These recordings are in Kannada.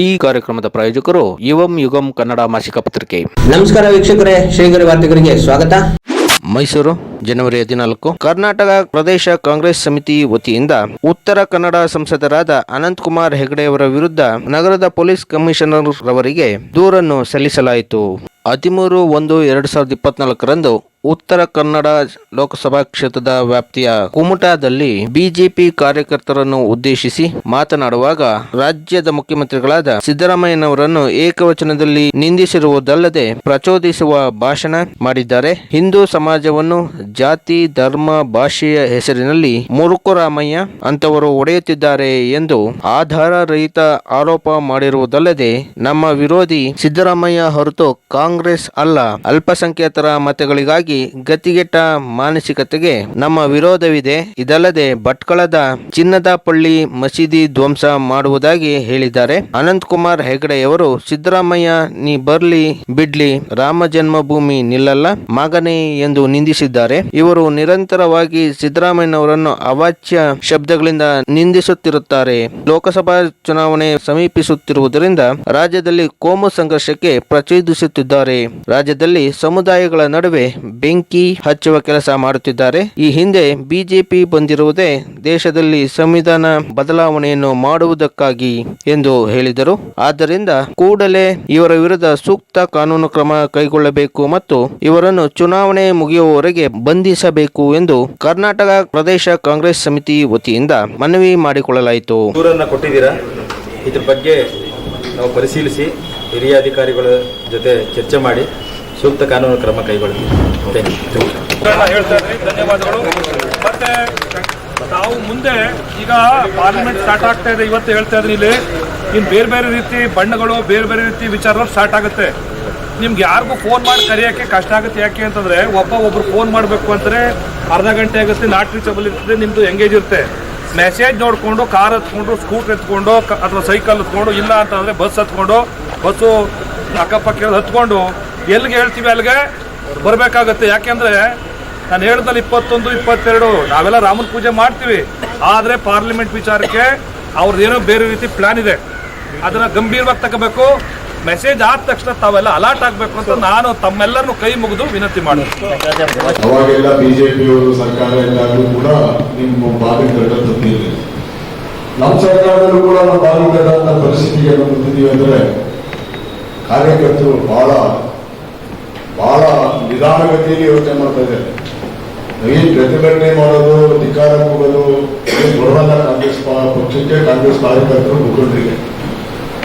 ಈ ಕಾರ್ಯಕ್ರಮದ ಪ್ರಾಯೋಜಕರು ಯುವಂ ಯುಗಂ ಕನ್ನಡ ಮಾಸಿಕ ಪತ್ರಿಕೆ. ನಮಸ್ಕಾರ ವೀಕ್ಷಕರೇ ಶ್ರೀಗರಿ ವಾರ್ತೆಗರಿಗೆ ಸ್ವಾಗತ. ಮೈಸೂರು ಜನವರಿ ಹದಿನಾಲ್ಕು ಕರ್ನಾಟಕ ಪ್ರದೇಶ ಕಾಂಗ್ರೆಸ್ ಸಮಿತಿ ವತಿಯಿಂದ ಉತ್ತರ ಕನ್ನಡ ಸಂಸದರಾದ ಅನಂತ್ ಕುಮಾರ್ ಹೆಗಡೆಯವರ ವಿರುದ್ಧ ನಗರದ ಪೊಲೀಸ್ ಕಮಿಷನರ್ ರವರಿಗೆ ದೂರನ್ನು ಸಲ್ಲಿಸಲಾಯಿತು. ಹದಿಮೂರು ಒಂದು ಎರಡು ಸಾವಿರದ ಇಪ್ಪತ್ನಾಲ್ಕರಂದು ಉತ್ತರ ಕನ್ನಡ ಲೋಕಸಭಾ ಕ್ಷೇತ್ರದ ವ್ಯಾಪ್ತಿಯ ಕುಮಟಾದಲ್ಲಿ ಬಿಜೆಪಿ ಕಾರ್ಯಕರ್ತರನ್ನು ಉದ್ದೇಶಿಸಿ ಮಾತನಾಡುವಾಗ ರಾಜ್ಯದ ಮುಖ್ಯಮಂತ್ರಿಗಳಾದ ಸಿದ್ದರಾಮಯ್ಯನವರನ್ನು ಏಕವಚನದಲ್ಲಿ ನಿಂದಿಸಿರುವುದಲ್ಲದೆ ಪ್ರಚೋದಿಸುವ ಭಾಷಣ ಮಾಡಿದ್ದಾರೆ. ಹಿಂದೂ ಸಮಾಜವನ್ನು ಜಾತಿ, ಧರ್ಮ, ಭಾಷೆಯ ಹೆಸರಿನಲ್ಲಿ ಮುರುಕುರಾಮಯ್ಯ ಅಂತವರು ಒಡೆಯುತ್ತಿದ್ದಾರೆ ಎಂದು ಆಧಾರ ರಹಿತ ಆರೋಪ ಮಾಡಿರುವುದಲ್ಲದೆ ನಮ್ಮ ವಿರೋಧಿ ಸಿದ್ದರಾಮಯ್ಯ ಹೊರತು ಕಾಂಗ್ರೆಸ್ ಅಲ್ಲ. ಅಲ್ಪಸಂಖ್ಯಾತರ ಮತಗಳಿಗಾಗಿ ಗತಿಗೆಟ್ಟ ಮಾನಸಿಕತೆಗೆ ನಮ್ಮ ವಿರೋಧವಿದೆ. ಇದಲ್ಲದೆ ಭಟ್ಕಳದ ಚಿನ್ನದ ಪಳ್ಳಿ ಮಸೀದಿ ಧ್ವಂಸ ಮಾಡುವುದಾಗಿ ಹೇಳಿದ್ದಾರೆ. ಅನಂತಕುಮಾರ್ ಹೆಗಡೆಯವರು ಸಿದ್ದರಾಮಯ್ಯ, ನೀ ಬರ್ಲಿ, ಬಿಡ್ಲಿ, ರಾಮ ಜನ್ಮಭೂಮಿ ನಿಲ್ಲಲ್ಲ, ಮಗನೇ ಎಂದು ನಿಂದಿಸಿದ್ದಾರೆ. ಇವರು ನಿರಂತರವಾಗಿ ಸಿದ್ದರಾಮಯ್ಯನವರನ್ನು ಅವಾಚ್ಯ ಶಬ್ದಗಳಿಂದ ನಿಂದಿಸುತ್ತಿರುತ್ತಾರೆ. ಲೋಕಸಭಾ ಚುನಾವಣೆ ಸಮೀಪಿಸುತ್ತಿರುವುದರಿಂದ ರಾಜ್ಯದಲ್ಲಿ ಕೋಮು ಸಂಘರ್ಷಕ್ಕೆ ಪ್ರಚೋದಿಸುತ್ತಿದ್ದಾರೆ. ರಾಜ್ಯದಲ್ಲಿ ಸಮುದಾಯಗಳ ನಡುವೆ ಬೆಂಕಿ ಹಚ್ಚುವ ಕೆಲಸ ಮಾಡುತ್ತಿದ್ದಾರೆ. ಈ ಹಿಂದೆ ಬಿಜೆಪಿ ಬಂದಿರುವುದೇ ದೇಶದಲ್ಲಿ ಸಂವಿಧಾನ ಬದಲಾವಣೆಯನ್ನು ಮಾಡುವುದಕ್ಕಾಗಿ ಎಂದು ಹೇಳಿದರು. ಆದ್ದರಿಂದ ಕೂಡಲೇ ಇವರ ವಿರುದ್ಧ ಸೂಕ್ತ ಕಾನೂನು ಕ್ರಮ ಕೈಗೊಳ್ಳಬೇಕು ಮತ್ತು ಇವರನ್ನು ಚುನಾವಣೆ ಮುಗಿಯುವವರೆಗೆ ಬಂಧಿಸಬೇಕು ಎಂದು ಕರ್ನಾಟಕ ಪ್ರದೇಶ ಕಾಂಗ್ರೆಸ್ ಸಮಿತಿ ವತಿಯಿಂದ ಮನವಿ ಮಾಡಿಕೊಳ್ಳಲಾಯಿತು. ಕೊಟ್ಟಿದ್ದೀರಾ? ಇದ್ರ ಬಗ್ಗೆ ನಾವು ಪರಿಶೀಲಿಸಿ ಹಿರಿಯ ಅಧಿಕಾರಿಗಳ ಜೊತೆ ಚರ್ಚೆ ಮಾಡಿ. ಸೂಕ್ತ ಕಾನೂನು ಕ್ರಮ ಇದ್ರಿ ಧನ್ಯವಾದಗಳು ಮತ್ತೆ ನಾವು ಮುಂದೆ ಈಗ ಪಾರ್ಲಿಮೆಂಟ್ ಸ್ಟಾರ್ಟ್ ಆಗ್ತಾ ಇದೆ. ಇವತ್ತು ಹೇಳ್ತಾ ಇದ್ರೆ ಇಲ್ಲಿ ಇನ್ನು ಬೇರೆ ಬೇರೆ ರೀತಿ ಬಣ್ಣಗಳು, ಬೇರೆ ಬೇರೆ ರೀತಿ ವಿಚಾರಗಳು ಸ್ಟಾರ್ಟ್ ಆಗುತ್ತೆ. ನಿಮ್ಗೆ ಯಾರಿಗೂ ಫೋನ್ ಮಾಡಿ ಕರೆಯೋಕ್ಕೆ ಕಷ್ಟ ಆಗುತ್ತೆ. ಯಾಕೆ ಅಂತಂದ್ರೆ ಒಬ್ಬ ಒಬ್ರು ಫೋನ್ ಮಾಡಬೇಕು ಅಂದ್ರೆ ಅರ್ಧ ಗಂಟೆ ಆಗುತ್ತೆ ನಾಟ್ ರೀಚಬಲ್ ಇರ್ತದೆ, ನಿಮ್ದು ಎಂಗೇಜ್ ಇರುತ್ತೆ. ಮೆಸೇಜ್ ನೋಡಿಕೊಂಡು ಕಾರ್ ಹತ್ಕೊಂಡು ಸ್ಕೂಟರ್ ಎತ್ಕೊಂಡು ಅಥವಾ ಸೈಕಲ್ ಹತ್ಕೊಂಡು, ಇಲ್ಲ ಅಂತಂದ್ರೆ ಬಸ್ ಹತ್ಕೊಂಡು, ಬಸ್ಸು ಅಕ್ಕಪಕ್ಕ ಹತ್ಕೊಂಡು ಎಲ್ಲಿಗೆ ಹೇಳ್ತೀವಿ ಅಲ್ಲಿಗೆ? ಬರಬೇಕಾಗತ್ತೆ. ಯಾಕೆಂದ್ರೆ ನಾನು ಹೇಳ್ದಲ್ಲಿ ಇಪ್ಪತ್ತೊಂದು, ಇಪ್ಪತ್ತೆರಡು. ನಾವೆಲ್ಲ ರಾಮನ ಪೂಜೆ ಮಾಡ್ತೀವಿ. ಆದರೆ ಪಾರ್ಲಿಮೆಂಟ್ ವಿಚಾರಕ್ಕೆ ಅವ್ರದ್ದೇನೋ ಬೇರೆ ರೀತಿ ಪ್ಲಾನ್ ಇದೆ. ಅದನ್ನು ಗಂಭೀರವಾಗಿ ತಗೋಬೇಕು. ಮೆಸೇಜ್ ಆದ ತಕ್ಷಣ ತಾವೆಲ್ಲ ಅಲರ್ಟ್ ಆಗಬೇಕು ಅಂತ ನಾನು ತಮ್ಮೆಲ್ಲರನ್ನು ಕೈ ಮುಗಿದು ವಿನಂತಿ ಕಾರ್ಯಕರ್ತರು ಬಹಳ ಬಹಳ ನಿಧಾನಗತಿಯಲ್ಲಿ ಯೋಚನೆ ಮಾಡ್ತಾ ಇದ್ದಾರೆ. ಈ ಪ್ರತಿಭಟನೆ ಮಾಡೋದು, ಧಿಕ್ಕಾರ ಹೋಗೋದು ಬರುವಂತ ಕಾಂಗ್ರೆಸ್ ಪಕ್ಷಕ್ಕೆ ಕಾಂಗ್ರೆಸ್ ಕಾರ್ಯಕರ್ತರು ಮುಖಂಡರಿಗೆ.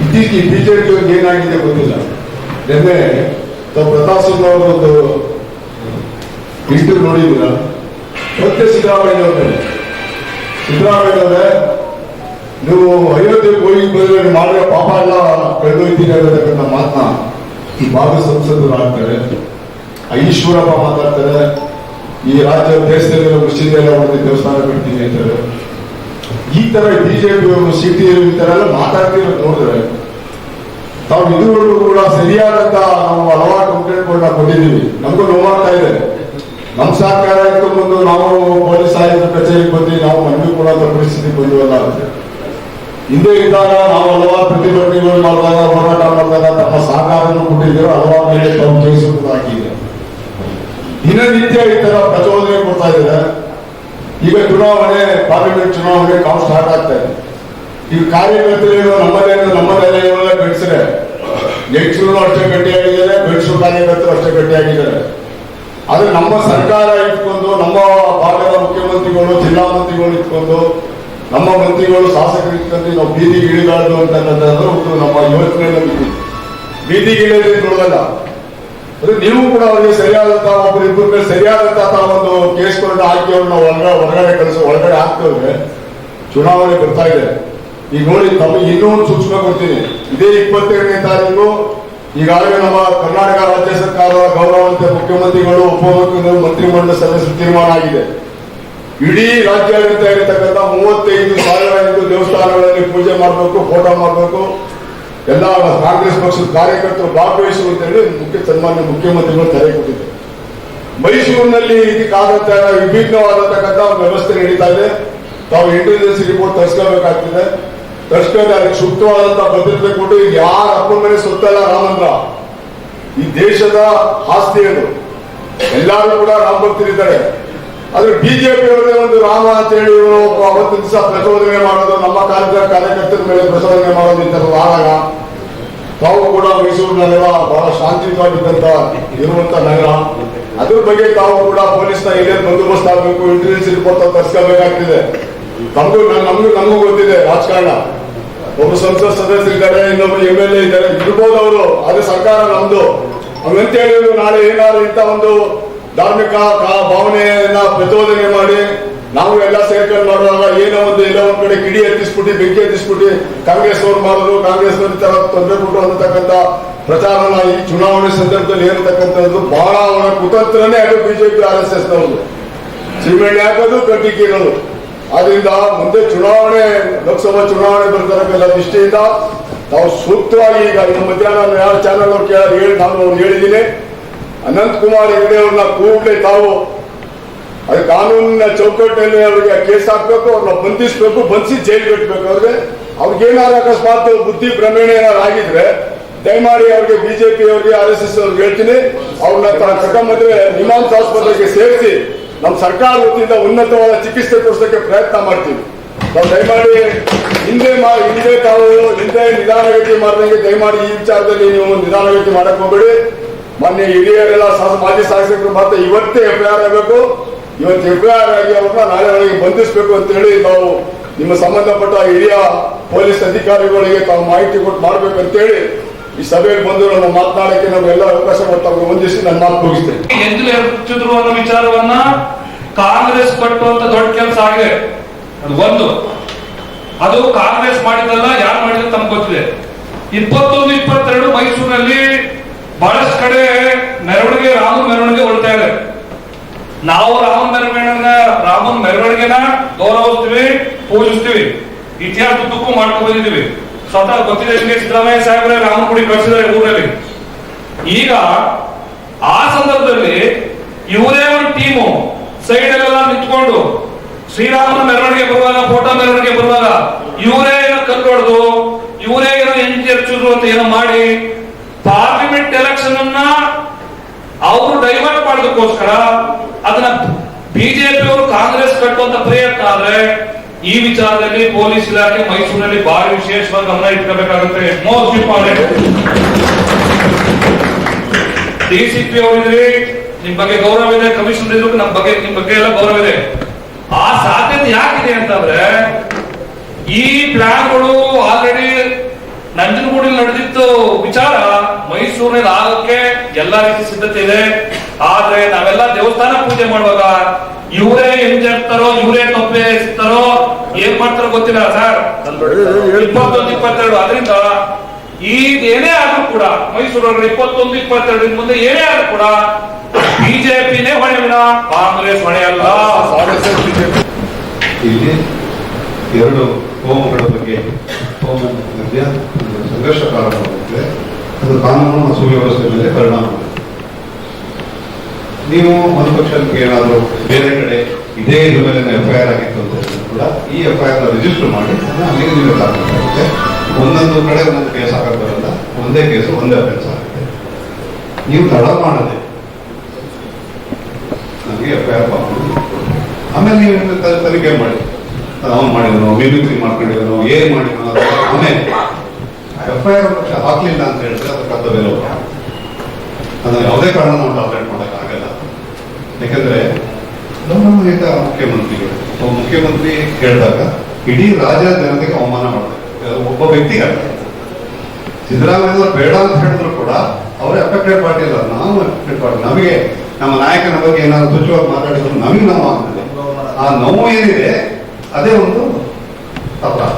ಇತ್ತೀಚೆಗೆ ಬಿಜೆಪಿ ಏನಾಗಿದೆ ಗೊತ್ತಿಲ್ಲ. ನಿನ್ನೆ ಪ್ರತಾಪ್ ಸಿಂಗ್ ಅವರೊಂದು ಇಂಟರ್ವ್ಯೂ ನೋಡಿದ್ದೀರಾ? ಮತ್ತೆ ಸಿದ್ದರಾಮಯ್ಯ ಅವರೇ ಸಿದ್ದರಾಮಯ್ಯ ನೀವು ಅಯೋಧ್ಯೆಗೆ ಹೋಗಿ ಬಂದ್ರೆ ಮಾಡಿರೋ ಪಾಪ ಎಲ್ಲ ಕಳೆದೊಯ್ತೀರಿ ಅನ್ನತಕ್ಕಂಥ ಮಾತನ್ನ ಈ ಭಾಗ ಸಂಸದರು ಆಗ್ತಾರೆ ಐಶ್ವರಪ್ಪ ಮಾತಾಡ್ತಾರೆ ಈ ರಾಜ್ಯ ದೇಶದಲ್ಲಿರೋ ಮಸೀದಿ ಎಲ್ಲ ಒಂದು ದೇವಸ್ಥಾನ ಕಟ್ತೀನಿ ಅಂತಾರೆ. ಈ ತರ ಬಿಜೆಪಿ ಅವರು ಸಿಟಿ ಈ ತರ ಎಲ್ಲ ಮಾತಾಡ್ತಿರೋ ನೋಡಿದ್ರೆ, ತಾವು ಇದುವರೆಗೂ ಕೂಡ ಸರಿಯಾದಂತ ನಾವು ಹಲವಾರು ಕಂಪ್ಲೇಂಟ್ಗಳನ್ನ ಕೊಟ್ಟಿದ್ದೀವಿ ನಮಗೂ ನೋವಾಗ್ತಾ ಇದೆ. ನಮ್ಮ ಸರ್ಕಾರ ಇತ್ತು ಮುಂದೆ ನಾವು ಪೊಲೀಸ್ ಆಯುಕ್ತ ಕಚೇರಿಗೆ ಬಂದು, ನಾವು ಮನವಿ ಕೂಡ ಪರಿಸ್ಥಿತಿ ಬಂದಿವಲ್ಲ ಹಿಂದೆ ಇದ್ದಾಗ ನಾವು ಹಲವಾರು ಪ್ರತಿಭಟನೆಗಳು ಮಾಡಿದಾಗ ಹೋರಾಟ ಮಾಡಿದಾಗ ತಮ್ಮ ಸಹಕಾರವನ್ನು ಕೊಟ್ಟಿದ್ದೇವೆ ಹಲವಾರು ಮೇಲೆ ತಾವು ಜಯಿಸುವುದಾಗಿದೆ ದಿನನಿತ್ಯ ಈ ತರ ಪ್ರಚೋದನೆ ಕೊಡ್ತಾ ಇದ್ದಾರೆ. ಈಗ ಚುನಾವಣೆ, ಪಾರ್ಲಿಮೆಂಟ್ ಚುನಾವಣೆ ಕಾವು ಸ್ಟಾರ್ಟ್ ಆಗ್ತಾ ಇದೆ. ಈಗ ಕಾರ್ಯಕರ್ತರು ನಮ್ಮದೇ ನಮ್ಮದೇ ಬೆಳೆಸಿದೆ. ಹೆಂಗಸರು ಅಷ್ಟೇ ಗಟ್ಟಿಯಾಗಿದ್ದಾರೆ ಬೆಳೆಸು ಕಾರ್ಯಕರ್ತರು ಅಷ್ಟೇ ಗಟ್ಟಿಯಾಗಿದ್ದಾರೆ. ಆದ್ರೆ ನಮ್ಮ ಸರ್ಕಾರ ಇಟ್ಕೊಂಡು, ನಮ್ಮ ಭಾಗದ ಮುಖ್ಯಮಂತ್ರಿಗಳು, ಜಿಲ್ಲಾ ಮಂತ್ರಿಗಳು ಇಟ್ಕೊಂಡು ನಮ್ಮ ಮಂತ್ರಿಗಳು ಶಾಸಕರಿದ್ದಂತೆ ನಾವು ಬೀದಿಗೆ ಇಳಿಬಾರ್ದು ಅಂತಕ್ಕಂಥದ್ದು ಒಂದು ನಮ್ಮ ಯೋಚನೆಯಲ್ಲಿ ಇದೆ ಬೀದಿಗೆ ಇಳಿಯೋದು ನೋಡಲ್ಲ ಅದು ನೀವು ಕೂಡ ಅವರಿಗೆ ಸರಿಯಾದಂತಹ ಒಬ್ಬರು ಇಬ್ಬರ ಮೇಲೆ ಸರಿಯಾದಂತಹ ಒಂದು ಕೇಸ್ಗಳನ್ನ ಹಾಕಿ ಅವ್ರನ್ನ ಹೊರಗಡೆ ಹೊರಗಡೆ ಕಳಿಸ ಒಳಗಡೆ ಹಾಕ್ತವ್ರೆ ಚುನಾವಣೆ ಬರ್ತಾ ಇದೆ. ಈಗ ನೋಡಿ, ತಮ್ಮ ಇನ್ನೂ ಒಂದು ಸೂಚನೆ ಕೊಡ್ತೀನಿ. ಇದೇ ಇಪ್ಪತ್ತೆರಡನೇ ತಾರೀಕು ಈಗಾಗಲೇ ನಮ್ಮ ಕರ್ನಾಟಕ ರಾಜ್ಯ ಸರ್ಕಾರದ ಗೌರವಾನ್ವಿತ ಮುಖ್ಯಮಂತ್ರಿಗಳು ಉಪಮುಖ್ಯಮಂತ್ರಿಗಳು ಮಂತ್ರಿಮಂಡಲ ಸದಸ್ಯರು ತೀರ್ಮಾನ ಆಗಿದೆ. ಇಡೀ ರಾಜ್ಯಾದ್ಯಂತ ಇರತಕ್ಕಂತ ಮೂವತ್ತೈದು ಸಾವಿರ ಹಿಂದೂ ದೇವಸ್ಥಾನಗಳಲ್ಲಿ ಪೂಜೆ ಮಾಡಬೇಕು ಫೋಟೋ ಮಾಡಬೇಕು. ಎಲ್ಲ ಕಾಂಗ್ರೆಸ್ ಪಕ್ಷದ ಕಾರ್ಯಕರ್ತರು ಭಾಗವಹಿಸುವಂತ ಹೇಳಿ ಮುಖ್ಯ ಸನ್ಮಾನ್ಯ ಮುಖ್ಯಮಂತ್ರಿಗಳು ತಲೆ ಕೊಟ್ಟಿದ್ದಾರೆ. ಮೈಸೂರಿನಲ್ಲಿ ಇದಕ್ಕಾದಂತ ವಿಭಿನ್ನವಾದಂತಕ್ಕಂಥ ಒಂದು ವ್ಯವಸ್ಥೆ ನಡೀತಾ ಇದೆ. ತಾವು ಇಂಟೆಲಿಜೆನ್ಸ್ ರಿಪೋರ್ಟ್ ತರಿಸ್ಕೋಬೇಕಾಗ್ತದೆ ತರಿಸ್ಕೊಂಡು ಅದಕ್ಕೆ ಸೂಕ್ತವಾದಂತಹ ಭದ್ರತೆ ಕೊಟ್ಟು ಯಾರ ಅಪ್ಪನ ಮನೆ ಸುತ್ತಲ್ಲ ರಾಮಂದ್ರ? ಈ ದೇಶದ ಆಸ್ತಿ ಅದು. ಎಲ್ಲರೂ ಕೂಡ ರಾಮ ಭಕ್ತರಿದ್ದಾರೆ ಆದ್ರೆ ಬಿಜೆಪಿ ಅವರೇ ಒಂದು ರಾಮ ಅಂತ ಹೇಳಿ ಇವರು ದಿವಸ ಪ್ರಚೋದನೆ ಮಾಡೋದು, ನಮ್ಮ ಕಾರ್ಯ ಕಾರ್ಯಕರ್ತರ ಮೇಲೆ ಪ್ರಚೋದನೆ ಮಾಡೋದು ಇಂಥದ್ದು ಆದಾಗ ತಾವು ಕೂಡ ಮೈಸೂರು ನಗರ ಬಹಳ ಶಾಂತಿಯುತವಾಗಿದ್ದಂತ ಇರುವಂತ ನಗರ. ಅದ್ರ ಬಗ್ಗೆ ತಾವು ಕೂಡ ಪೊಲೀಸ್ನ ಎಲ್ಲೇನು ಬಂದೋಬಸ್ತ್ ಆಗಬೇಕು ಇಂಟೆಲಿಜೆನ್ಸ್ ರಿಪೋರ್ಟ್ ತರಿಸ್ಕೋಬೇಕಾಗ್ತಿದೆ. ನಮಗೂ ನಮಗೂ ನಮಗೂ ಗೊತ್ತಿದೆ ರಾಜಕಾರಣ. ಒಬ್ಬ ಸಂಸತ್ ಸದಸ್ಯರಿದ್ದಾರೆ ಇನ್ನೊಬ್ರು ಎಂ ಎಲ್ ಎ ಇದ್ದಾರೆ. ಇರ್ಬೋದು ಅವರು, ಆದ್ರೆ ಸರ್ಕಾರ ನಮ್ದು. ಅಂತ ಹೇಳಿ ನಾಳೆ ಏನಾದ್ರು ಇಂಥ ಒಂದು ಧಾರ್ಮಿಕ ಭಾವನೆಯನ್ನ ಪ್ರಚೋದನೆ ಮಾಡಿ ನಾವು ಎಲ್ಲ ಸೇರ್ಕೊಂಡು ಮಾಡುವಾಗ ಏನೋ ಒಂದು ಎಲ್ಲ ಒಂದ್ ಕಡೆ ಕಿಡಿ ಎತ್ತಿಸ್ಬಿಟ್ಟು, ಬೆಂಕಿ ಎತ್ತಿಸ್ಬಿಟ್ಟು ಕಾಂಗ್ರೆಸ್ ಅವ್ರು ಮಾಡಿದ್ರು ಕಾಂಗ್ರೆಸ್ ತೊಂದರೆ ಕೊಟ್ಟು ಅನ್ನತಕ್ಕಂಥ ಪ್ರಚಾರನ ಈ ಚುನಾವಣೆ ಸಂದರ್ಭದಲ್ಲಿ ಏರ್ತಕ್ಕಂಥದ್ದು ಬಹಳ ಅವರ ಕುತಂತ್ರನೇ ಅದು ಬಿಜೆಪಿ, ಆರ್ ಎಸ್ ಎಸ್ ನವರು ಸಿಮೆಂಟ್ ಹಾಕೋದು ಕೀರೋದು. ಆದ್ರಿಂದ ಮುಂದೆ ಚುನಾವಣೆ, ಲೋಕಸಭಾ ಚುನಾವಣೆ ಬರ್ತಕ್ಕಂಥ ದೃಷ್ಟಿಯಿಂದ ನಾವು ಸೂಕ್ತವಾಗಿ ಈಗ ಮಧ್ಯಾಹ್ನ ಯಾರು ಚಾನಲ್ ಅವ್ರು ಕೇಳಿ ನಾನು ಹೇಳಿದ್ದೀನಿ. ಅನಂತ್ ಕುಮಾರ್ ಹೆಗಡೆ ಅವ್ರನ್ನ ಕೂಡಲೇ ತಾವು ಅದು ಕಾನೂನಿನ ಚೌಕಟ್ಟಿನಲ್ಲಿ ಅವರಿಗೆ ಕೇಸ್ ಹಾಕ್ಬೇಕು, ಅವ್ರನ್ನ ಬಂಧಿಸ್ಬೇಕು, ಬಂಧಿಸಿ ಜೈಲ್ ಕಟ್ಟಬೇಕು ಅವ್ರಿಗೆ ಅವ್ರಿಗೇನಾದ್ರು ಅಕಸ್ಮಾತ್ ಬುದ್ಧಿ ಭ್ರಮಣೆ ಏನಾದ್ರು ಆಗಿದ್ರೆ ದಯಮಾಡಿ ಅವ್ರಿಗೆ ಬಿಜೆಪಿ ಅವ್ರಿಗೆ, ಆರ್ ಎಸ್ ಎಸ್ ಅವ್ರಿಗೆ ಹೇಳ್ತೀನಿ. ಅವ್ರನ್ನ ಕರ್ಕೊಂಬಂದ್ರೆ ನಿಮಾನ್ಸ್ ಆಸ್ಪತ್ರೆಗೆ ಸೇರಿಸಿ ನಮ್ಮ ಸರ್ಕಾರ ವತಿಯಿಂದ ಉನ್ನತವಾದ ಚಿಕಿತ್ಸೆ ಕೊಡಿಸೋಕೆ ಪ್ರಯತ್ನ ಮಾಡ್ತೀವಿ. ನಾವು ದಯಮಾಡಿ ಹಿಂದೆ ಹಿಂದೆ ತಾವು ಹಿಂದೆ ನಿಧಾನಗತಿ ಮಾಡಿದಂಗೆ ದಯಮಾಡಿ ಈ ವಿಚಾರದಲ್ಲಿ ನೀವು ನಿಧಾನಗತಿ ಮಾಡಕ್ ಹೋಗ್ಬೇಡಿ. ಮೊನ್ನೆ ಹಿರಿಯರೆಲ್ಲ ಮಾಜಿ ಶಾಸಕರು ಮತ್ತೆ ಇವತ್ತೇ ಎಫ್ ಐ ಆರ್ ಆಗಬೇಕು. ಇವತ್ತು ಎಫ್ ಐ ಆರ್ ಆಗಿ ಅವ್ರನ್ನ ನಾಳೆ ಒಳಗೆ ಬಂಧಿಸಬೇಕು ಅಂತ ಹೇಳಿ ನಾವು ನಿಮ್ಮ ಸಂಬಂಧಪಟ್ಟ ಹಿರಿಯ ಪೊಲೀಸ್ ಅಧಿಕಾರಿಗಳಿಗೆ ತಾವು ಮಾಹಿತಿ ಕೊಟ್ಟು ಮಾಡ್ಬೇಕು ಅಂತ ಹೇಳಿ ಈ ಸಭೆಗೆ ಬಂದು ನಮ್ಮ ಮಾತನಾಡಕ್ಕೆ ನಮಗೆಲ್ಲ ಅವಕಾಶ ಕೊಟ್ಟು ಅವ್ರಿಗೆ ಹೊಂದಿಸಿ ನನ್ನ ಮಾತು ಮುಗಿಸ್ತೇನೆ. ಎಂದೂ ಹೆಚ್ಚುತ್ತಿರುವ ವಿಚಾರವನ್ನ ಕಾಂಗ್ರೆಸ್ ಕಟ್ಟುವಂತ ದೊಡ್ಡ ಕೆಲಸ ಆಗಿದೆ. ಅದು ಒಂದು. ಅದು ಕಾಂಗ್ರೆಸ್ ಮಾಡಿದಲ್ಲ ಯಾರು ಮಾಡಿದ್ರೆ ತಮ್ಗೆ ಗೊತ್ತಿದೆ. ಇಪ್ಪತ್ತೊಂದು, ಇಪ್ಪತ್ತೆರಡು ಮೈಸೂರಿನಲ್ಲಿ ಬಹಳಷ್ಟು ಕಡೆ ಮೆರವಣಿಗೆ, ರಾಮ ಮೆರವಣಿಗೆ ಹೊರಡ್ತಾ ಇದೆ. ನಾವು ರಾಮ ಮೆರವಣಿಗೆ ರಾಮನ ಮೆರವಣಿಗೆನ ಗೌರವಿಸ್ತೀವಿ, ಪೂಜಿಸ್ತೀವಿ. ಇತಿಹಾಸದಕ್ಕೂ ಮಾಡ್ಕೊಂಡು ಬಂದಿದ್ದೀವಿ. ಸ್ವತಃ ಗೊತ್ತಿದೆ ನಿಮಗೆ ಸಿದ್ದರಾಮಯ್ಯ ಸಾಹೇಬ್ರೆ ರಾಮನ ಗುಡಿ ಕಳಿಸಿದ್ದಾರೆ ಊರಲ್ಲಿ. ಈಗ ಆ ಸಂದರ್ಭದಲ್ಲಿ ಇವರೇ ಒಂದು ಟೀಮು ಸೈಡ್ ಅಲ್ಲೆಲ್ಲ ನಿಂತ್ಕೊಂಡು ಶ್ರೀರಾಮನ ಮೆರವಣಿಗೆ ಬರುವಾಗ, ಫೋಟೋ ಮೆರವಣಿಗೆ ಬರುವಾಗ, ಇವರೇ ಏನೋ ಕಲ್ಲು ಹೊಡೆದು, ಇವರೇ ಏನೋ ಎಂಜಿ ಅಂತ ಏನೋ ಮಾಡಿ ಪಾರ್ಲಿಮೆಂಟ್ ಎಲೆಕ್ಷನ್ ಅನ್ನ ಅವರು ಡೈವರ್ಟ್ ಮಾಡೋದಕ್ಕೋಸ್ಕರ ಅದನ್ನ ಬಿಜೆಪಿ ಅವರು ಕಾಂಗ್ರೆಸ್ ಕಟ್ಟುವಂತ ಪ್ರಯತ್ನ ಆದ್ರೆ ಈ ವಿಚಾರದಲ್ಲಿ ಪೊಲೀಸ್ ಇಲಾಖೆ ಮೈಸೂರಿನಲ್ಲಿ ಭಾರಿ ವಿಶೇಷವಾಗಿ ಗಮನ ಇಟ್ಕೋಬೇಕಾಗುತ್ತೆ. ಮೋಸ್ಟ್ ಇಂಪಾರ್ಟೆಂಟ್ ಡಿಸಿಪಿ ಅವರಿದ್ರಿ ನಿಮ್ ಬಗ್ಗೆ ಗೌರವ ಇದೆ ಕಮಿಷನ್ ಇದ್ರು, ನಮ್ ಬಗ್ಗೆ, ನಿಮ್ ಬಗ್ಗೆ ಎಲ್ಲ ಗೌರವ ಇದೆ. ಆ ಸಾಧ್ಯತೆ ಯಾಕಿದೆ ಅಂತಂದ್ರೆ, ಈ ಪ್ಲಾನ್ಗಳು ಆಲ್ರೆಡಿ ನಂಜನಗೂಡಿ ನಡೆದಿತ್ತು ವಿಚಾರ ಮೈಸೂರಿನಲ್ಲಿ ಆಗಕ್ಕೆ ಎಲ್ಲ ರೀತಿ ಸಿದ್ಧತೆ ಇದೆ. ಆದ್ರೆ ನಾವೆಲ್ಲ ದೇವಸ್ಥಾನ ಪೂಜೆ ಮಾಡುವಾಗ ಇವರೇ ಎಂಜರ್ತಾರೋ ಇವರೇ ಎಸ್ತಾರೋ ಏನ್ ಮಾಡ್ತಾರೋ ಗೊತ್ತಿಲ್ಲ ಸರ್. ಇಪ್ಪತ್ತೊಂದು, ಇಪ್ಪತ್ತೆರಡು. ಅದರಿಂದ ಈಗ ಏನೇ ಆದ್ರೂ ಕೂಡ, ಮೈಸೂರವ್ರ ಇಪ್ಪತ್ತೊಂದು ಇಪ್ಪತ್ತೆರಡು ಮುಂದೆ ಏನೇ ಆದ್ರೂ ಕೂಡ ಬಿಜೆಪಿನೇ ಹೊಣೆ ವಿನ, ಕಾಂಗ್ರೆಸ್ ಹೊಣೆ ಅಲ್ಲ. ಇಲ್ಲಿ ಎರಡು ಹೋಮಗಳ ಬಗ್ಗೆ ಸಂಘರ್ಷ ಪ್ರಾರಂಭವಾಗುತ್ತೆ ಅದು ಕಾನೂನು ಮತ್ತು ಸುವ್ಯವಸ್ಥೆ ಮೇಲೆ ಪರಿಣಾಮ. ನೀವು ಒಂದು ಪಕ್ಷಕ್ಕೆ ಏನಾದರೂ ಬೇರೆ ಕಡೆ ಇದೇ ಇದ್ರ ಮೇಲೆ ಎಫ್ ಆಗಿತ್ತು ಅಂತ ಕೂಡ ಈ ಎಫ್ ಐ ರಿಜಿಸ್ಟರ್ ಮಾಡಿ ಅಲ್ಲಿಗೆ ನೀವು ಒಂದೊಂದು ಕಡೆ ಒಂದೊಂದು ಕೇಸ್ ಹಾಕಕ್ ಬರಲ್ಲ, ಒಂದೇ ಕೇಸು, ಒಂದೇ ಅಫೆನ್ಸ್ ಆಗುತ್ತೆ. ನೀವು ತಡ ಮಾಡದೆ ನನಗೆ ಎಫ್ ಐ ಆರ್ ಆಮೇಲೆ ನೀವು ತನಿಖೆ ಮಾಡಿ. ಅವನು ಮಾಡಿದನು ಮಿಮಿಕ್ರಿ ಮಾಡ್ಕೊಂಡಿದನು ಏನ್ ಮಾಡಿದ್ರು ಆಮೇಲೆ ಎಫ್ ಐ ಆರ್ ಪಕ್ಷ ಹಾಕ್ಲಿಲ್ಲ ಅಂತ ಹೇಳಿದ್ರೆ ಅದು ಕರ್ತವ್ಯ ಅದನ್ನ ಯಾವುದೇ ಕಾರಣ ನಾವು ಟಾಲರೇಟ್ ಮಾಡೋಕ್ಕಾಗಲ್ಲ ಯಾಕಂದ್ರೆ ನಮ್ಮ ಹಿತ ಮುಖ್ಯಮಂತ್ರಿಗಳು. ಮುಖ್ಯಮಂತ್ರಿ ಹೇಳಿದಾಗ ಇಡೀ ರಾಜ್ಯ ಜನತೆಗೆ ಅವಮಾನ ಮಾಡ್ತಾರೆ. ಒಬ್ಬ ವ್ಯಕ್ತಿ ಅಲ್ಲ. ಸಿದ್ದರಾಮಯ್ಯ ಬೇಡ ಅಂತ ಹೇಳಿದ್ರು ಕೂಡ ಅವರೇ ಅಫೆಕ್ಟೆಡ್ ಪಾರ್ಟಿ ಅಲ್ಲ. ನಾವು ಅಫೆಕ್ಟೆಡ್ ಪಾರ್ಟಿ. ನಮಗೆ ನಮ್ಮ ನಾಯಕನ ಬಗ್ಗೆ ಏನಾದ್ರು ತುಚ್ಛವಾಗಿ ಮಾತಾಡಿದ್ರು ನಮಗೆ ನೋವು ಆಗ್ತದೆ. ಆ ನೋವು ಏನಿದೆ, ಅದೇ ಒಂದು ಅಪರಾಧ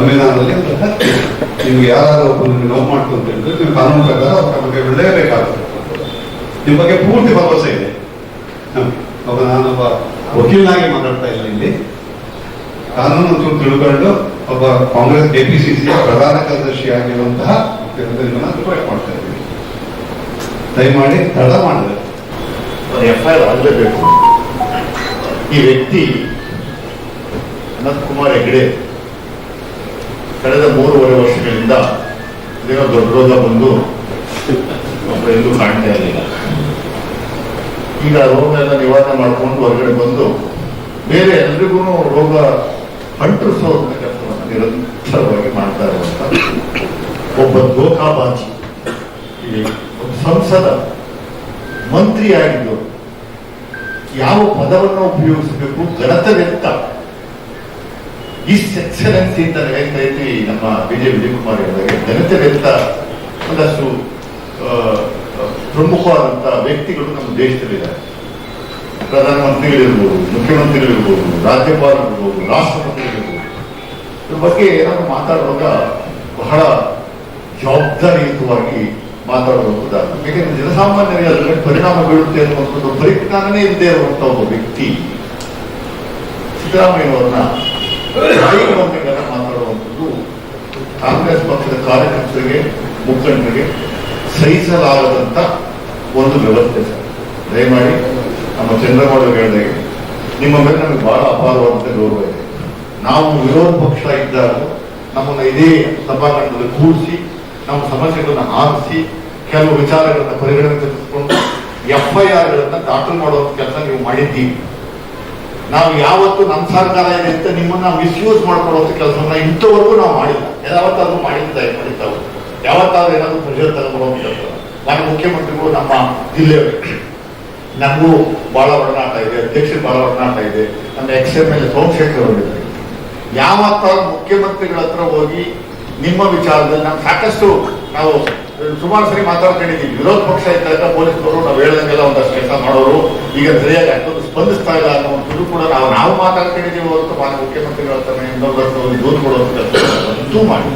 ಸಂವಿಧಾನದಲ್ಲಿ ಅದರ ಹಕ್ಕು. ನಿಮ್ಗೆ ಯಾರಾದರೂ ಒಬ್ಬ ನೋವು ಮಾಡ್ತು ಹೇಳಿದ್ರೆ ನೀವು ಕಾನೂನು ಪ್ರಕಾರ ಅವ್ರ ಬಗ್ಗೆ ಬಿಡಲೇಬೇಕಾಗುತ್ತೆ ನಿಮ್ಮ ಬಗ್ಗೆ ಪೂರ್ತಿ ಭರವಸೆ ಇದೆ. ಅವಾಗ ನಾನೊಬ್ಬ ವಕೀಲನಾಗಿ ಮಾತಾಡ್ತಾ ಇಲ್ಲ ಇಲ್ಲಿ. ಕಾನೂನು ಚೂರು ತಿಳ್ಕೊಂಡು ಒಬ್ಬ ಕಾಂಗ್ರೆಸ್ ಕೆ ಪಿ ಪ್ರಧಾನ ಕಾರ್ಯದರ್ಶಿ ಆಗಿರುವಂತಹ ನಿಮ್ಮನ್ನ ರಿಕ್ವೆಸ್ಟ್ ಮಾಡ್ತಾ ಇದ್ದೀವಿ ದಯಮಾಡಿ ತಡ ಮಾಡಿದೆ. ಎಫ್ ಐ ಆರ್ ಆಗಲೇಬೇಕು. ಈ ವ್ಯಕ್ತಿ ಅನಂತ್ ಕುಮಾರ್ ಹೆಗಡೆ ಕಳೆದ ಮೂರುವರೆ ವರ್ಷಗಳಿಂದ ಇದೇನೋ ದೊಡ್ಡ ರೋಗ ಬಂದು ಎಲ್ಲೂ ಕಾಣ್ತಾ ಇರಲಿಲ್ಲ. ಈಗ ರೋಗ ಎಲ್ಲ ನಿವಾರಣೆ ಮಾಡ್ಕೊಂಡು ಹೊರಗಡೆ ಬಂದು ಬೇರೆ ಎಲ್ರಿಗೂ ರೋಗ ಅಂಟಿಸೋ ಕೆಲಸವನ್ನು ನಿರಂತರವಾಗಿ ಮಾಡ್ತಾ ಇರುವಂತ ಒಬ್ಬ ಗೋಕಾಬಾಜಿ. ಸಂಸದ ಮಂತ್ರಿಯಾಗಿದ್ದು ಯಾವ ಪದವನ್ನು ಉಪಯೋಗಿಸಬೇಕು ಗಣತವೆತ್ತ ಇಸ್ ಎಕ್ಸಲೆನ್ಸಿ ಅಂತ ಹೇಳ್ತಾ ಇದ್ವಿ, ನಮ್ಮ ವಿಜಯ್ ವಿಜಯಕುಮಾರ್ ಹೇಳಿದಾಗ. ಘನತೆವೆತ್ತ ಒಂದಷ್ಟು ಪ್ರಮುಖವಾದಂತಹ ವ್ಯಕ್ತಿಗಳು ನಮ್ಮ ದೇಶದಲ್ಲಿದ್ದಾರೆ. ಪ್ರಧಾನಮಂತ್ರಿಗಳಿರ್ಬೋದು, ಮುಖ್ಯಮಂತ್ರಿಗಳಿರ್ಬೋದು, ರಾಜ್ಯಪಾಲರಿರ್ಬೋದು, ರಾಷ್ಟ್ರಪತಿಗಳಿರ್ಬೋದು. ಇದ್ರ ಬಗ್ಗೆ ಏನಾದ್ರು ಮಾತಾಡುವಾಗ ಬಹಳ ಜವಾಬ್ದಾರಿಯುತವಾಗಿ ಮಾತಾಡುವಂಥದ್ದು ಯಾಕೆಂದ್ರೆ ಜನಸಾಮಾನ್ಯರಿಗೆ ಅದರ ಮೇಲೆ ಪರಿಣಾಮ ಬೀಳುತ್ತೆ ಅನ್ನುವಂಥದ್ದು ಪರಿಜ್ಞಾನನೇ ಇಲ್ಲದೆ ಇರುವಂತಹ ಒಬ್ಬ ವ್ಯಕ್ತಿ ಸಿದ್ದರಾಮಯ್ಯನವರನ್ನ ರಾಜಕೀಯವಂತಗಳನ್ನ ಮಾತಾಡುವಂಥದ್ದು ಕಾಂಗ್ರೆಸ್ ಪಕ್ಷದ ಕಾರ್ಯಕರ್ತರಿಗೆ, ಮುಖಂಡರಿಗೆ ಸಹಿಸಲಾಗದಂತ ಒಂದು ವ್ಯವಸ್ಥೆ ಸರ್. ದಯಮಾಡಿ ನಮ್ಮ ಚಂದ್ರಗೌಡ ಹೇಳಿದಾಗೆ, ನಿಮ್ಮ ಮೇಲೆ ನಮಗೆ ಬಹಳ ಅಪಾರವಾದಂತ ಗೌರವ ಇದೆ. ನಾವು ವಿರೋಧ ಪಕ್ಷ ಇದ್ದಾಗ ನಮ್ಮನ್ನು ಇದೇ ಸಭಾಂಗಣದಲ್ಲಿ ಕೂರಿಸಿ, ನಮ್ಮ ಸಮಸ್ಯೆಗಳನ್ನು ಆರಿಸಿ, ಕೆಲವು ವಿಚಾರಗಳನ್ನು ಪರಿಗಣನೆ ತೆಗೆದುಕೊಂಡು ಎಫ್ ಐ ಆರ್ಗಳನ್ನ ದಾಖಲು ಮಾಡುವಂತ ಕೆಲಸ ನೀವು ಮಾಡಿದ್ದೀವಿ ನಾವು ಯಾವತ್ತು ನಮ್ಮ ಸರ್ಕಾರ ಇದೆ ಅಂತ ನಿಮ್ಮನ್ನ ಮಿಸ್ಯೂಸ್ ಮಾಡ್ಕೊಳ್ಳೋದು ಕೆಲಸವನ್ನ ಇಂಥವರೆಗೂ ನಾವು ಮಾಡಿಲ್ಲ. ಯಾವತ್ತಾದ್ರೂ ಮಾಡಿದ್ದ ಮಾಡಿದ್ದಾವೆ ಯಾವತ್ತಾದ್ರೂ ಏನಾದ್ರು ಪ್ರೆಷರ್ ತಗೊಂಡು ಮಾನ್ಯ ಮುಖ್ಯಮಂತ್ರಿಗಳು ನಮ್ಮ ಜಿಲ್ಲೆ ನಮಗೂ ಬಹಳ ಒಡನಾಟ ಇದೆ ಅಧ್ಯಕ್ಷರು ಬಹಳ ಒಡನಾಟ ಇದೆ. ನಮ್ಮ ಎಕ್ಸ್ ಎಂ ಎಲ್ ಸೋಮಶೇಖರ್ ಅವರಿದ್ದಾರೆ ಯಾವತ್ತಾದ್ರೂ ಮುಖ್ಯಮಂತ್ರಿಗಳ ಹತ್ರ ಹೋಗಿ ನಿಮ್ಮ ವಿಚಾರದಲ್ಲಿ ನಾವು ಸಾಕಷ್ಟು ನಾವು ಸುಮಾರು ಸರಿ ಮಾತಾಡ್ಕೊಂಡಿದ್ದೀವಿ ವಿರೋಧ ಪಕ್ಷ ಇದ್ದಾಗ ಪೊಲೀಸರು ನಾವು ಹೇಳ್ದಂಗೆಲ್ಲ ಒಂದಷ್ಟು ಕೆಲಸ ಮಾಡೋರು. ಈಗ ಸರಿಯಾಗಿ ಅಷ್ಟೊಂದು ಸ್ಪಂದಿಸ್ತಾ ಇಲ್ಲ ಅನ್ನುವಂಥದ್ದು ಕೂಡ ನಾವು ನಾವು ಮಾತಾಡ್ಕೊಂಡಿದ್ದೀವಿ ಹೊರತು ಮಾನ್ಯ ಮುಖ್ಯಮಂತ್ರಿಗಳ ಹೇಳ್ತಾನೆ ಇನ್ನೊಬ್ಬರು ದೂರು ಕೊಡುವಂತ ಮಾಡಿ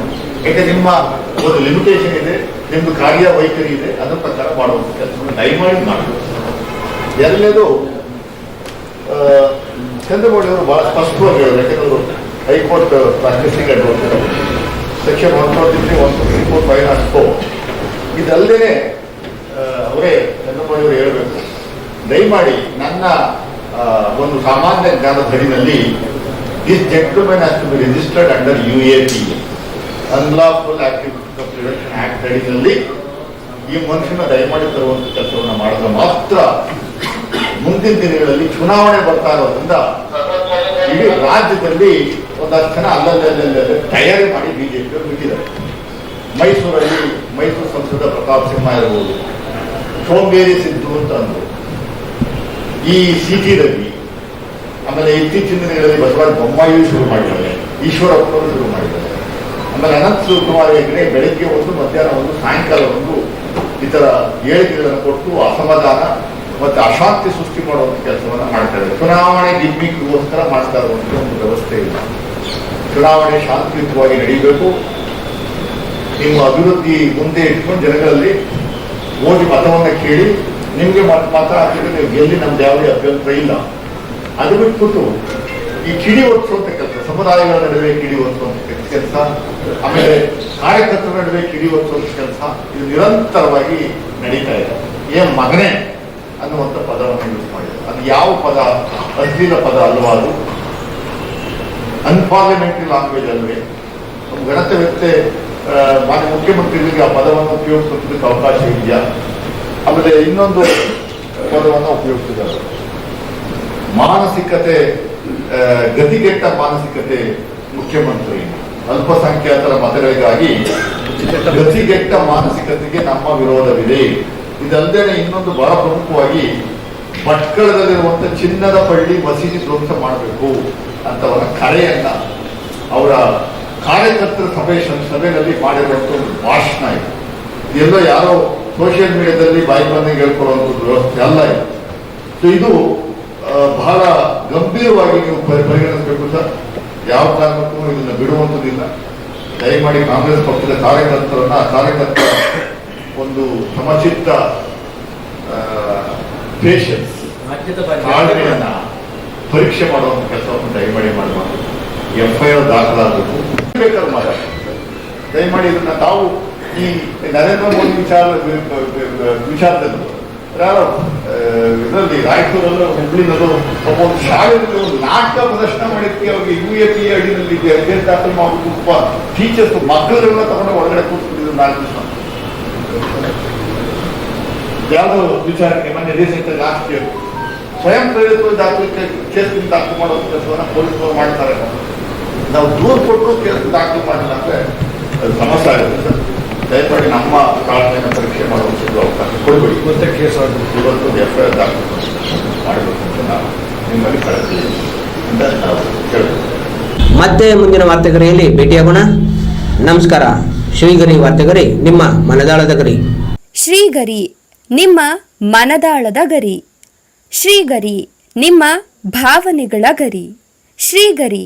ಯಾಕೆ ನಿಮ್ಮ ಒಂದು ಲಿಮಿಟೇಷನ್ ಇದೆ ನಿಮ್ದು ಕಾರ್ಯ ವೈಖರಿ ಇದೆ ಅದರ ಪ್ರಕಾರ ಮಾಡುವಂಥ ಕೆಲಸವನ್ನು ದಯಮಾಡಿ ಮಾಡಬೇಕು ಎಲ್ಲದು ಆ, ಚಂದ್ರಮೌಳಿ ಅವರು ಬಹಳ ಸ್ಪಷ್ಟವಾಗಿ ಹೇಳಿದ್ರು. ಯಾಕಂದ್ರೆ ಅವರು High Court practising advocate section one forty three one fifty four five four. ಇದಲ್ಲದೆ ಅವರೇ ಅವರು ಹೇಳಬೇಕು. ದಯಮಾಡಿ ನನ್ನ ಒಂದು ಸಾಮಾನ್ಯ ಜ್ಞಾನದ ಹರಿನಲ್ಲಿ this gentlemen has to be registered under U A P unlawful activities act ಅಡಿನಲ್ಲಿ ಈ ಮನುಷ್ಯನ ದಯಮಾಡಿ ತರುವಂತ ಕೆಲಸವನ್ನು ಮಾಡಿದ್ರೆ ಮಾತ್ರ ಮುಂದಿನ ದಿನಗಳಲ್ಲಿ ಚುನಾವಣೆ ಬರ್ತಾ ಇರೋದ್ರಿಂದ ಇಡೀ ರಾಜ್ಯದಲ್ಲಿ ಒಂದಷ್ಟು ಜನ ಅಲ್ಲಲ್ಲಿ ಅಲ್ಲಲ್ಲಿ ಅಲ್ಲಲ್ಲಿ ತಯಾರಿ ಮಾಡಿ ಬಿಜೆಪಿ ಬಿಟ್ಟಿದ್ದಾರೆ. ಮೈಸೂರಲ್ಲಿ ಮೈಸೂರು ಸಂಸದ ಪ್ರತಾಪ್ ಸಿಂಹ ಇರಬಹುದು ಸೋಂಬೇರಿ ಸಿದ್ದು ಅಂತ ಅಂದ್ರು ಈ ಸಿಟಿ ರವಿ ಆಮೇಲೆ ಇತ್ತೀಚಿನ ದಿನಗಳಲ್ಲಿ ಬಸವರಾಜ ಬೊಮ್ಮಾಯಿ ಶುರು ಮಾಡಿದ್ದಾರೆ. ಈಶ್ವರಪ್ಪ ಶುರು ಮಾಡಿದ್ದಾರೆ. ಆಮೇಲೆ ಅನಂತ ಶಿವಕುಮಾರ್ ಹೆಗ್ಡೆ ಬೆಳಗ್ಗೆ ಒಂದು, ಮಧ್ಯಾಹ್ನ ಒಂದು, ಸಾಯಂಕಾಲ ಒಂದು ಈ ಥರ ಹೇಳಿಕೆಗಳನ್ನು ಕೊಟ್ಟು ಅಸಮಾಧಾನ ಮತ್ತೆ ಅಶಾಂತಿ ಸೃಷ್ಟಿ ಮಾಡುವಂಥ ಕೆಲಸವನ್ನ ಮಾಡ್ತಾರೆ ಚುನಾವಣೆ ಗಿಮ್ಮಿಕ್ಕೋಸ್ಕರ ಮಾಡ್ತಾ ಇರುವಂತ ಒಂದು ವ್ಯವಸ್ಥೆ ಇಲ್ಲ. ಚುನಾವಣೆ ಶಾಂತಿಯುತವಾಗಿ ನಡೀಬೇಕು. ನಿಮ್ಮ ಅಭಿವೃದ್ಧಿ ಮುಂದೆ ಇಟ್ಕೊಂಡು ಜನಗಳಲ್ಲಿ ಓದಿ ಮತವನ್ನ ಕೇಳಿ ನಿಮ್ಗೆ ಮತ ಹಾಕಿದ್ರೆ ನೀವು ಗೆಲ್ಲಿ ನಮ್ದು ಯಾವುದೇ ಅಭ್ಯಂತರ ಇಲ್ಲ. ಅದು ಬಿಟ್ಬಿಟ್ಟು ಈ ಕಿಡಿ ಒತ್ತಿಸುವಂತ ಕೆಲಸ, ಸಮುದಾಯಗಳ ನಡುವೆ ಕಿಡಿ ಒತ್ತಿಸುವಂತ ಕೆಲಸ, ಆಮೇಲೆ ಕಾರ್ಯಕರ್ತರ ನಡುವೆ ಕಿಡಿ ಒತ್ತಿಸುವಂತ ಕೆಲಸ, ಇದು ನಿರಂತರವಾಗಿ ನಡೀತಾ ಇದೆ. ಏನ್ ಮಗನೇ ಅನ್ನುವಂಥ ಪದವನ್ನು ಯೂಸ್ ಮಾಡಿದೆ ಅದು ಯಾವ ಪದ? ಅಶ್ಲೀಲ ಪದ ಅಲ್ವಾ ಅದು? ಅನ್ಪಾರ್ಲಿಮೆಂಟರಿ ಲ್ಯಾಂಗ್ವೇಜ್ ಅಲ್ವೇ. ಗಣತ ಗಣತವ್ಯತೆ ಮಾನ್ಯ ಮುಖ್ಯಮಂತ್ರಿಗಳಿಗೆ ಆ ಪದವನ್ನು ಉಪಯೋಗಿಸೋದಕ್ಕೆ ಅವಕಾಶ ಇದೆಯಾ? ಆಮೇಲೆ ಇನ್ನೊಂದು ಪದವನ್ನು ಉಪಯೋಗಿಸಿದ್ದಾರೆ. ಮಾನಸಿಕತೆ ಗತಿಗೆಟ್ಟ ಮಾನಸಿಕತೆ ಮುಖ್ಯಮಂತ್ರಿ. ಅಲ್ಪಸಂಖ್ಯಾತರ ಮತಗಳಿಗಾಗಿ ಗತಿಗೆಟ್ಟ ಮಾನಸಿಕತೆಗೆ ನಮ್ಮ ವಿರೋಧವಿದೆ. ಇದಲ್ಲದೆ ಇನ್ನೊಂದು ಬಹಳ ಪ್ರಮುಖವಾಗಿ ಭಟ್ಕಳದಲ್ಲಿರುವಂತ ಚಿನ್ನದ ಪಳ್ಳಿ ಮಸೀದಿ ಧ್ವಂಸ ಮಾಡಬೇಕು ಅಂತ ಅವರ ಕರೆಯನ್ನ ಅವರ ಕಾರ್ಯಕರ್ತರ ಸಭೆ ಸಭೆಯಲ್ಲಿ ಮಾಡಿರುವಂತಹ ಒಂದು ಭಾಷಣ ಇದೆ. ಎಲ್ಲ ಯಾರೋ ಸೋಷಿಯಲ್ ಮೀಡಿಯಾದಲ್ಲಿ ಬಾಯಿ ಬಂದಂಗೆ ಹೇಳ್ಕೊಳ್ಳುವಂಥದ್ದು ವ್ಯವಸ್ಥೆ ಅಲ್ಲ ಇದು. ಸೊ ಇದು ಬಹಳ ಗಂಭೀರವಾಗಿ ನೀವು ಪರಿ- ಪರಿಗಣಿಸಬೇಕು ಸರ್. ಯಾವ ಕಾರಣಕ್ಕೂ ಇದನ್ನ ಬಿಡುವಂಥದ್ದಿಲ್ಲ. ದಯಮಾಡಿ ಕಾಂಗ್ರೆಸ್ ಪಕ್ಷದ ಕಾರ್ಯಕರ್ತರನ್ನ ಕಾರ್ಯಕರ್ತರ ಒಂದು ಸಮಚಿತ್ತ ಪೇಷನ್ಸ್ ತಾಳ್ಮೆಯನ್ನ ಪರೀಕ್ಷೆ ಮಾಡುವಂತ ಕೆಲಸವನ್ನು ದಯಮಾಡಿ ಮಾಡಬಾರ್ದು ಎಫ್ ಐ ಆರ್ ದಾಖಲಾಗಬೇಕು. ಬೇಕಾದ್ರೆ ಮಾತಾಡಿ. ದಯಮಾಡಿ ಇದನ್ನ ತಾವು ಈ ನರೇಂದ್ರ ಮೋದಿ ವಿಚಾರ ವಿಚಾರದಲ್ಲಿ ಇದರಲ್ಲಿ ರಾಯಚೂರಲ್ಲೂ, ಹುಬ್ಳಿನಲ್ಲೂ ಒಬ್ಬೊಂದು ಶಾಲೆಯಲ್ಲಿ ಒಂದು ನಾಟಕ ಪ್ರದರ್ಶನ ಮಾಡಿದ್ವಿ ಅವ್ರಿಗೆ ಯು ಎ ಪಿ ಅಡಿನಲ್ಲಿ ಅರ್ಜೆಂಟ್ ದಾಖಲು ಮಾಡಬೇಕು ಒಬ್ಬ ಟೀಚರ್ಸ್ ಮಕ್ಕಳನ್ನೆಲ್ಲ ತಗೊಂಡು ಒಳಗಡೆ ಕೂತ್ಕೊಂಡಿದ್ರು ನಾಲ್ಕು ದಿವಸ. ಯಾವುದೋ ವಿಚಾರಕ್ಕೆ ಮೊನ್ನೆ ರೀಸೆಂಟ್ ಲಾಸ್ಟ್ ಇಯರ್ ಸ್ವಯಂ ಪ್ರೇರಿತ ದಾಖಲೆ ಕೇಸ್ ದಾಖಲು ಮಾಡೋ ಕೆಲಸವನ್ನ ಪೊಲೀಸರು ಮಾಡ್ತಾರೆ. ನಾವು ದೂರು ಕೊಟ್ಟು ಕೇಸ್ ದಾಖಲು ಮಾಡಿಲ್ಲ ಅಂದ್ರೆ ಅದು ಸಮಸ್ಯೆ ಆಗುತ್ತೆ. ಸರ್ ದಯಮಾಡಿ ನಮ್ಮ ತಾಳ್ಮೆಯನ್ನು ಪರೀಕ್ಷೆ ಮಾಡುವಂಥದ್ದು ಅವಕಾಶ ಕೊಡಬೇಡಿ. ಮತ್ತೆ ಕೇಸ್ ಆಗಿ ಇವತ್ತು ಎಫ್ ಐ ಆರ್ ದಾಖಲು ಮಾಡಬೇಕು ಅಂತ ನಾವು ನಿಮ್ಮಲ್ಲಿ ಕಳಿಸ್ತೀವಿ ಅಂತ ನಾವು ಕೇಳಬೇಕು ಮತ್ತೆ ಮುಂದಿನ ವಾರ್ತೆಗರಿಯಲ್ಲಿ ಭೇಟಿಯಾಗೋಣ. ನಮಸ್ಕಾರ. ಶ್ರೀಗರಿ ವಾರ್ತೆಗರಿ ನಿಮ್ಮ ಮನದಾಳದ ಗರಿ. ಶ್ರೀಗರಿ ನಿಮ್ಮ ಮನದಾಳದ ಗರಿ. ಶ್ರೀಗರಿ ನಿಮ್ಮ ಭಾವನೆಗಳ ಗರಿ. ಶ್ರೀಗರಿ